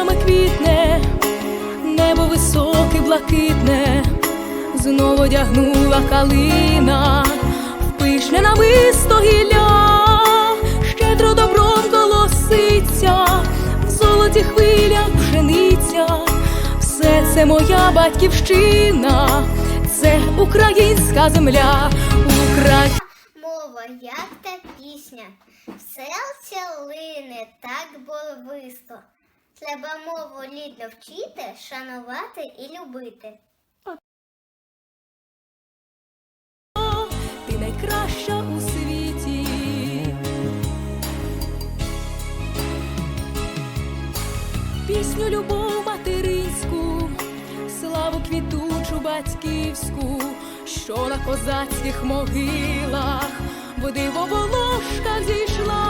квітами квітне, небо високе, блакитне, знову одягнула калина, в нависто гілля, щедро добром колоситься, в золоті хвилях пшениця, все це моя батьківщина, це українська земля, Україна. Мова, як та пісня, все лине так болвисто. Треба мову рідно вчити, шанувати і любити. ти найкраща у світі. Пісню любов материнську, славу квітучу батьківську, що на козацьких могилах в диво волошка зійшла,